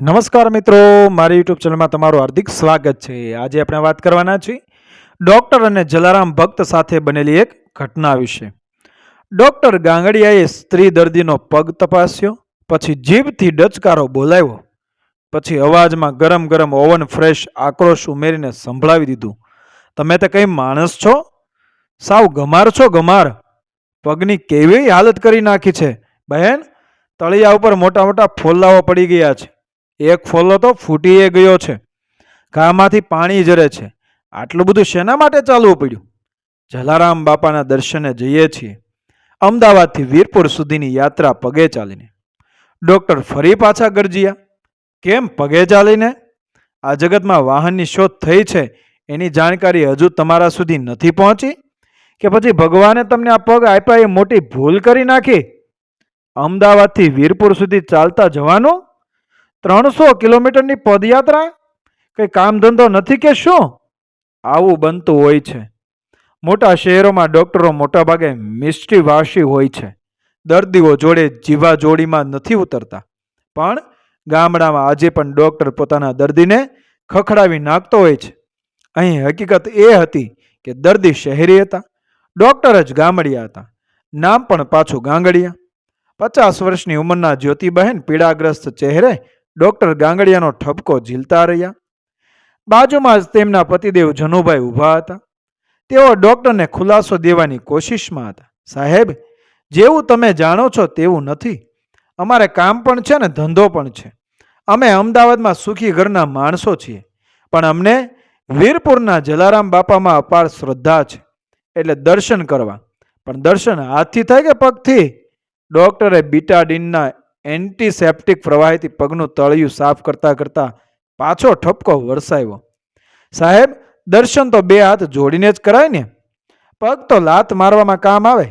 નમસ્કાર મિત્રો, મારી યુટ્યુબ ચેનલમાં તમારું હાર્દિક સ્વાગત છે. આજે આપણે વાત કરવાના છીએ ડૉક્ટર અને જલારામ ભક્ત સાથે બનેલી એક ઘટના વિશે. ડૉક્ટર ગાંગડિયાએ સ્ત્રી દર્દીનો પગ તપાસ્યો, પછી જીભથી ડચકારો બોલાવ્યો, પછી અવાજમાં ગરમ ગરમ ઓવન ફ્રેશ આક્રોશ ઉમેરીને સંભળાવી દીધું. તમે તો કંઈ માણસ છો? સાવ ગમાર છો ગમાર? પગની કેવી હાલત કરી નાખી છે? બહેન, તળિયા ઉપર મોટા મોટા ફોલ્લાઓ પડી ગયા છે. એક ફોલ્લો તો ફૂટીએ ગયો છે. ઘામાંથી પાણી જરે છે. આટલું બધું શેના માટે ચાલવું પડ્યું? જલારામ બાપાના દર્શને જઈએ છીએ. અમદાવાદથી વીરપુર સુધીની યાત્રા પગે ચાલીને. ડૉક્ટર ફરી પાછા ગરજિયા. કેમ પગે ચાલીને? આ જગતમાં વાહનની શોધ થઈ છે. એની જાણકારી હજુ તમારા સુધી નથી પહોંચી? કે પછી ભગવાને તમને આ પગ આપ્યા એ મોટી ભૂલ કરી નાખી? અમદાવાદથી વીરપુર સુધી ચાલતા જવાનું? ત્રણસો કિલોમીટરની પદયાત્રા? કંઈ કામ ધંધો નથી કે શું? આવું બનતું હોય છે. મોટા શહેરોમાં ડૉક્ટરો મોટાભાગે મિષ્ટિભાષી હોય છે. દર્દીઓ જોડે જીવા જોડીમાં નથી ઉતરતા. પણ ગામડામાં આજે પણ ડૉક્ટર પોતાના દર્દીને ખખડાવી નાખતો હોય છે. અહીં હકીકત એ હતી કે દર્દી શહેરી હતા. ડૉક્ટર જ ગામડિયા હતા. નામ પણ પાછું ગાંગડિયા. પચાસ વર્ષની ઉંમરના જ્યોતિબહેન પીડાગ્રસ્ત ચહેરે ડૉક્ટર ગાંગડિયાનો ઠપકો ઝીલતા રહ્યા. બાજુમાં જ તેમના પતિદેવ જનુભાઈ ઊભા હતા. તેઓ ડૉક્ટરને ખુલાસો દેવાની કોશિશમાં હતા. સાહેબ, જેવું તમે જાણો છો તેવું નથી. અમારે કામ પણ છે ને ધંધો પણ છે. અમે અમદાવાદમાં સુખી ઘરના માણસો છીએ. પણ અમને વીરપુરના જલારામ બાપામાં અપાર શ્રદ્ધા છે. એટલે દર્શન કરવા. પણ દર્શન હાથથી થાય કે પગથી? ડૉક્ટરે બીટાડીનના એન્ટીસેપ્ટિક પ્રવાહીથી પગનું તળિયું સાફ કરતા કરતા પાછો ઠપકો વરસાવ્યો. સાહેબ, દર્શન તો બે હાથ જોડીને જ કરાય ને. પગ તો લાત મારવામાં કામ આવે.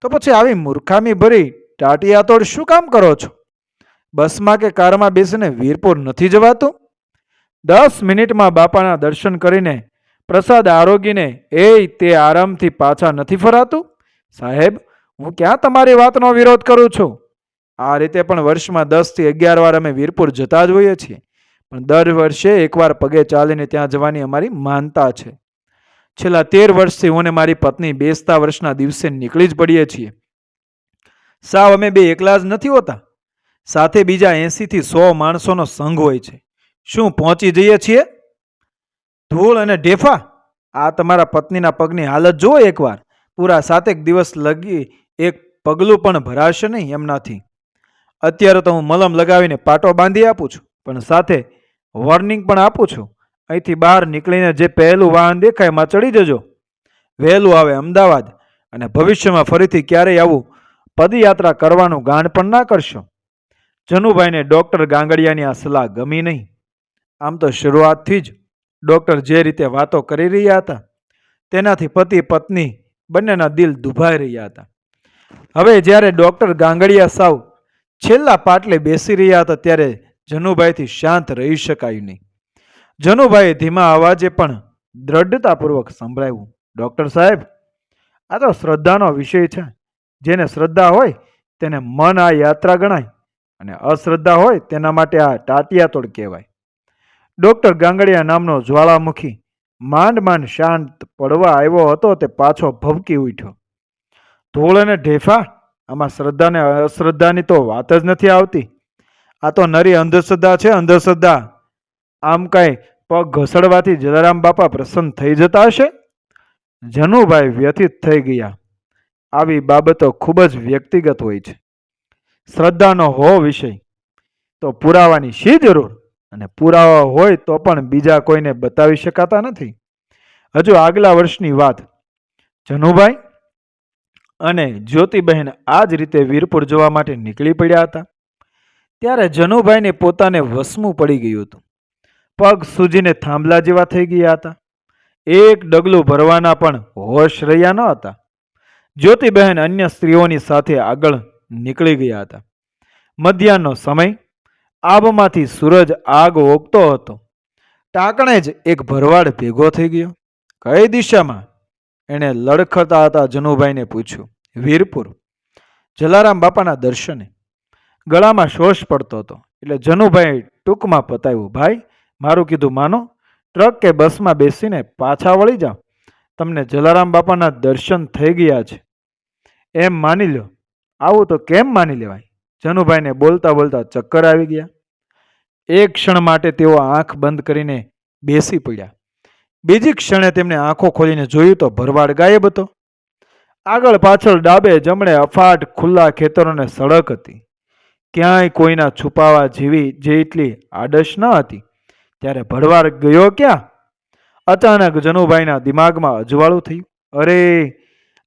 તો પછી આવી મૂર્ખામી ભરી ટાટિયાતોડ શું કામ કરો છો? બસમાં કે કારમાં બેસીને વીરપુર નથી જવાતું? દસ મિનિટમાં બાપાના દર્શન કરીને પ્રસાદ આરોગીને એ તે આરામથી પાછા નથી ફરાતું? સાહેબ, હું ક્યાં તમારી વાતનો વિરોધ કરું છું? આ રીતે પણ વર્ષમાં દસથી અગિયાર વાર અમે વીરપુર જતા જ હોઈએ છીએ. પણ દર વર્ષે એકવાર પગે ચાલીને ત્યાં જવાની અમારી માનતા છે. છેલ્લા તેર વર્ષથી હું ને મારી પત્ની બેસતા વર્ષના દિવસે નીકળી જ પડીએ છીએ. સાવ અમે બે એકલા જ નથી હોતા. સાથે બીજા એંસીથી સો માણસોનો સંઘ હોય છે. શું પહોંચી જઈએ છીએ? ધૂળ અને ઢેફા? આ તમારા પત્નીના પગની હાલત જુઓ એકવાર. પૂરા સાતેક દિવસ લગી એક પગલું પણ ભરાશે નહીં એમનાથી. અત્યારે તો હું મલમ લગાવીને પાટો બાંધી આપું છું, પણ સાથે વોર્નિંગ પણ આપું છું. અહીંથી બહાર નીકળીને જે પહેલું વાહન દેખાય એમાં ચડી જજો. વહેલું આવે અમદાવાદ અને ભવિષ્યમાં ફરીથી ક્યારેય આવું પદયાત્રા કરવાનું ગાણ પણ ના કરશો. જનુભાઈને ડૉક્ટર ગાંગડિયાની આ સલાહ ગમી નહીં. આમ તો શરૂઆતથી જ ડૉક્ટર જે રીતે વાતો કરી રહ્યા હતા, તેનાથી પતિ પત્ની બંનેના દિલ દુભાઈ રહ્યા હતા. હવે જ્યારે ડૉક્ટર ગાંગડિયા સાવ છેલ્લા પાટલે બેસી રહ્યા હતા ત્યારે જનુભાઈથી શાંત રહી શકાયું નહીં. જનુભાઈએ ધીમા અવાજે પણ દ્રઢતાપૂર્વક સંભળાવ્યું, ડૉક્ટર સાહેબ, આ તો શ્રદ્ધાનો વિષય છે. જેને શ્રદ્ધા હોય તેને મન આ યાત્રા ગણાય અને અશ્રદ્ધા હોય તેના માટે આ ટાટિયાતોડ કહેવાય. ડૉક્ટર ગાંગડિયા નામનો જ્વાળામુખી માંડ માંડ શાંત પડવા આવ્યો હતો, તે પાછો ભભકી ઉઠ્યો. ધૂળ અને ઢેફા આમાં શ્રદ્ધા ને અશ્રદ્ધાની તો વાત જ નથી આવતી. આ તો નરી અંધશ્રદ્ધા છે, અંધશ્રદ્ધા. આમ કાંઈ પગ ઘસડવાથી જલારામ બાપા પ્રસન્ન થઈ જતા હશે? જનુભાઈ વ્યથિત થઈ ગયા. આવી બાબતો ખૂબ જ વ્યક્તિગત હોય છે. શ્રદ્ધાનો હો વિષય. તો પુરાવાની શી જરૂર? અને પુરાવા હોય તો પણ બીજા કોઈને બતાવી શકાતા નથી. હજુ આગલા વર્ષની વાત. જનુભાઈ અને જ્યોતિબહેન આ જ રીતે વીરપુર જોવા માટે નીકળી પડ્યા હતા. ત્યારે જનુભાઈને પોતાને વસમું પડી ગયું હતું. પગ સૂજીને થાંભલા જેવા થઈ ગયા હતા. એક ડગલું ભરવાના પણ હોશ રહ્યા ન હતા. જ્યોતિબહેન અન્ય સ્ત્રીઓની સાથે આગળ નીકળી ગયા હતા. મધ્યાહનો સમય. આબમાંથી સૂરજ આગ ઓગતો હતો. ટાંકણે જ એક ભરવાડ ભેગો થઈ ગયો. કઈ દિશામાં? એણે લડખતા હતા જનુભાઈને પૂછ્યું, વીરપુર? જલારામ બાપાના દર્શને ગળામાં શોષ પડતો હતો. એટલે જનુભાઈ ટૂંકમાં પતાવ્યું, ભાઈ, મારું કીધું માનો, ટ્રક કે બસમાં બેસીને પાછા વળી જાઓ. તમને જલારામ બાપાના દર્શન થઈ ગયા છે. એમ માની લો આવું તો કેમ માની લેવાય? જનુભાઈને બોલતા બોલતા ચક્કર આવી ગયા. એક ક્ષણ માટે તેઓ આંખ બંધ કરીને બેસી પડ્યા. બીજી ક્ષણે તેમણે આંખો ખોલીને જોયું તો ભરવાડ ગાયબ હતો. આગળ પાછળ ડાબે જમણે અફાટ, ખુલ્લા ખેતરોને સડક હતી. ક્યાંય કોઈના છુપાવા જેવી જેટલી આડશ ન હતી. ત્યારે ભરવાડ ગયો ક્યાં? અચાનક જનુભાઈના દિમાગમાં અજવાળું થયું. અરે,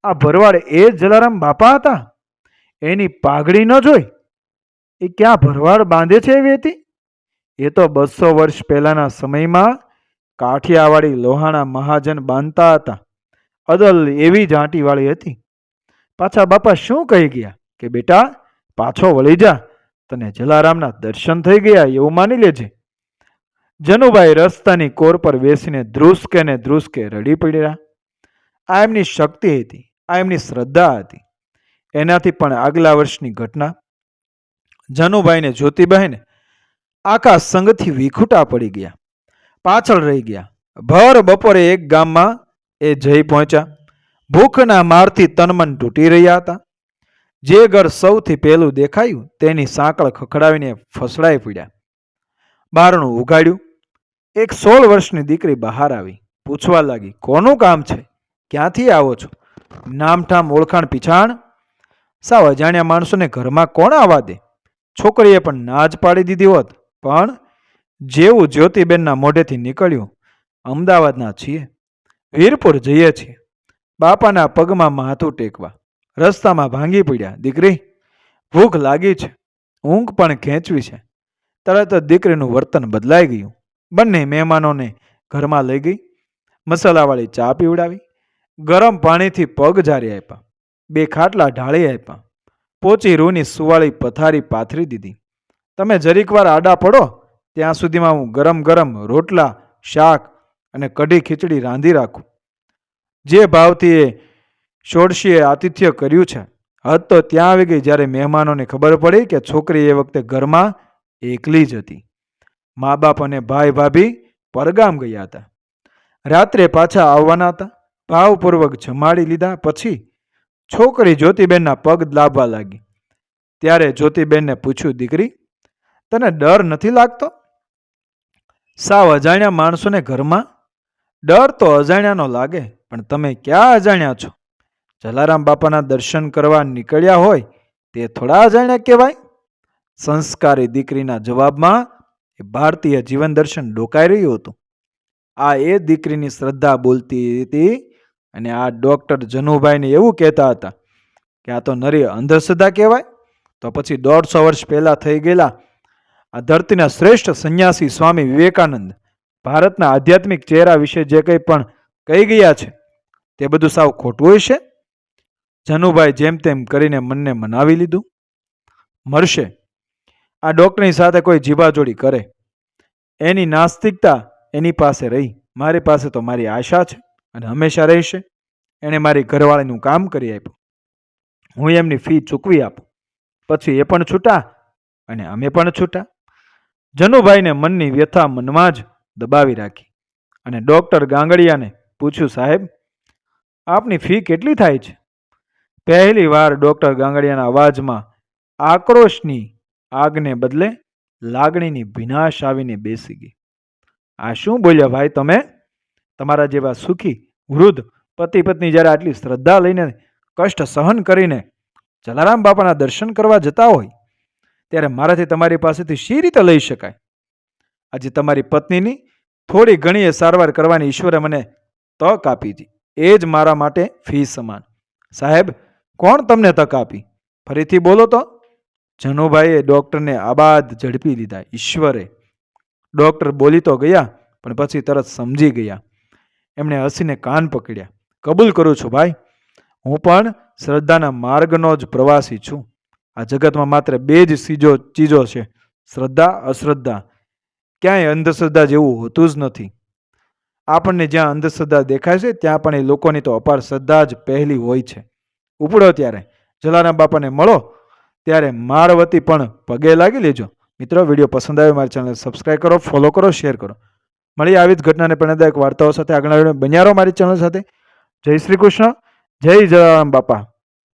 આ ભરવાડ એ જલારામ બાપા હતા? એની પાઘડી ન જોઈ? એ ક્યાં ભરવાડ બાંધે છે એવી હતી? એ તો બસો વર્ષ પહેલાના સમયમાં કાઠિયાવાડી લોહાણા મહાજન બાંધતા હતા. અદલ એવી જાંટીવાળી હતી. પાછા બાપા શું કહી ગયા? કે બેટા, પાછો વળી જા. તને જલારામના દર્શન થઈ ગયા એવું માની લેજે. જનુભાઈ રસ્તાની કોર પર બેસીને ધ્રુસકે ને ધ્રુસકે રડી પડ્યા. આ એમની શક્તિ હતી, આ એમની શ્રદ્ધા હતી. એનાથી પણ આગલા વર્ષની ઘટના. જનુભાઈને જ્યોતિબાઈને આખા સંગથી વિખૂટા પડી ગયા. પાછળ રહી ગયા. ભર બપોરે એક ગામમાં એ જઈ પહોંચ્યા. ભૂખના મારથી તનમન તૂટી રહ્યા હતા. જે ઘર સૌથી પહેલું દેખાયું તેની સાંકળ ખખડાવીને ફસડાઈ પડ્યા. બારણું ઉઘાડ્યું. એક સોળ વર્ષની દીકરી બહાર આવી. પૂછવા લાગી, કોનું કામ છે? ક્યાંથી આવો છો? નામઠામ ઓળખાણ પીછાણ? સાવ અજાણ્યા માણસોને ઘરમાં કોણ આવવા દે? છોકરીએ પણ ના જ પાડી દીધી હોત. પણ જેવું જ્યોતિબેનના મોઢેથી નીકળ્યું, અમદાવાદના છીએ. વીરપુર જઈએ છીએ. બાપાના પગમાં માથું ટેકવા, રસ્તામાં ભાંગી પડ્યા, દીકરી, ભૂખ લાગી છે. ઊંઘ પણ ખેંચવી છે. તરત દીકરીનું વર્તન બદલાઈ ગયું. બંને મહેમાનોને ઘરમાં લઈ ગઈ, મસાલાવાળી ચા પીવડાવી, ગરમ પાણીથી પગ જારી આપ્યા, બે ખાટલા ઢાળી આપ્યા, પોચી રૂની સુવાળી પથારી પાથરી દીધી. તમે જરીકવાર આડા પડો? ત્યાં સુધીમાં હું ગરમ ગરમ રોટલા, શાક અને કઢી ખીચડી રાંધી રાખું. જે ભાવથી એ ષોડશીએ આતિથ્ય કર્યું છે. હદ તો ત્યાં આવી ગઈ જ્યારે મહેમાનોને ખબર પડી કે છોકરી એ વખતે ઘરમાં એકલી જ હતી. મા બાપ અને ભાઈ ભાભી પરગામ ગયા હતા. રાત્રે પાછા આવવાના હતા. ભાવપૂર્વક જમાડી લીધા પછી છોકરી જ્યોતિબેનના પગ લાભવા લાગી. ત્યારે જ્યોતિબેનને પૂછ્યું, દીકરી, તને ડર નથી લાગતો? સાવ અજાણ્યા માણસોને ઘરમાં? ડર તો અજાણ્યાનો લાગે, પણ તમે ક્યાં અજાણ્યા છો? જલારામ બાપાના દર્શન કરવા નીકળ્યા હોય, તે થોડા અજાણ્યા કહેવાય? સંસ્કારી દીકરીના જવાબમાં એ ભારતીય જીવન દર્શન ડોકાઈ રહ્યું હતું. આ એ દીકરીની શ્રદ્ધા બોલતી હતી અને આ ડોક્ટર જનુભાઈને એવું કહેતા હતા કે આ તો નરી અંધશ્રદ્ધા કહેવાય. તો પછી દોઢસો વર્ષ પહેલાં થઈ ગયેલા આ ધરતીના શ્રેષ્ઠ સંન્યાસી સ્વામી વિવેકાનંદ ભારતના આધ્યાત્મિક ચહેરા વિશે જે કંઈ પણ કહી ગયા છે, તે બધું સાવ ખોટું હશે જનુભાઈ જેમ તેમ કરીને મનને મનાવી લીધું. મરશે. આ ડૉક્ટરની સાથે કોઈ જીવાજોડી કરે. એની નાસ્તિકતા એની પાસે રહી. મારી પાસે તો મારી આશા છે અને હંમેશા રહેશે. એણે મારી ઘરવાળીનું કામ કરી આપ્યું. હું એમની ફી ચૂકવી આપું. પછી એ પણ છૂટા અને અમે પણ છૂટા. જનુભાઈને મનની વ્યથા મનમાં જ દબાવી રાખી અને ડૉક્ટર ગાંગડિયાને પૂછ્યું, સાહેબ, આપની ફી કેટલી થાય છે? પહેલી વાર ડૉક્ટર ગાંગડિયાના અવાજમાં આક્રોશની આગને બદલે લાગણીની ભીનાશ આવીને બેસી ગઈ. આ શું બોલ્યા ભાઈ તમે? તમારા જેવા સુખી, વૃદ્ધ પતિ પત્ની જ્યારે આટલી શ્રદ્ધા લઈને કષ્ટ સહન કરીને જલારામ બાપાના દર્શન કરવા જતા હોય ત્યારે મારાથી તમારી પાસેથી શી રીતે લઈ શકાય? આજે તમારી પત્નીની થોડી ઘણી એ સારવાર કરવાની ઈશ્વરે મને તક આપી હતી. એ જ મારા માટે ફી સમાન. સાહેબ, કોણ તમને તક આપી? ફરીથી બોલો તો. જનુભાઈએ ડૉક્ટરને આબાદ ઝડપી લીધા. ઈશ્વરે. ડૉક્ટર બોલી તો ગયા, પણ પછી તરત સમજી ગયા. એમણે હસીને કાન પકડ્યા. કબૂલ કરું છું ભાઈ. હું પણ શ્રદ્ધાના માર્ગનો જ પ્રવાસી છું. આ જગતમાં માત્ર બે જ સીજો, ચીજો છે. શ્રદ્ધા, અશ્રદ્ધા. ક્યાંય અંધશ્રદ્ધા જેવું હોતું જ નથી. આપણને જ્યાં અંધશ્રદ્ધા દેખાય છે, ત્યાં પણ એ લોકોની તો અપાર શ્રદ્ધા જ પહેલી હોય છે. ઉપડો ત્યારે. જલારામ બાપાને મળો, ત્યારે માળવતી પણ પગે લાગી લેજો. મિત્રો, વીડિયો પસંદ આવ્યો મારી ચેનલ સબસ્ક્રાઈબ કરો ફોલો કરો શેર કરો. મળી આવી જ ઘટનાને પ્રેરણાદાયક વાર્તાઓ સાથે આગળ બન્યા રહો મારી ચેનલ સાથે. જય શ્રી કૃષ્ણ. જય જલારામ બાપા.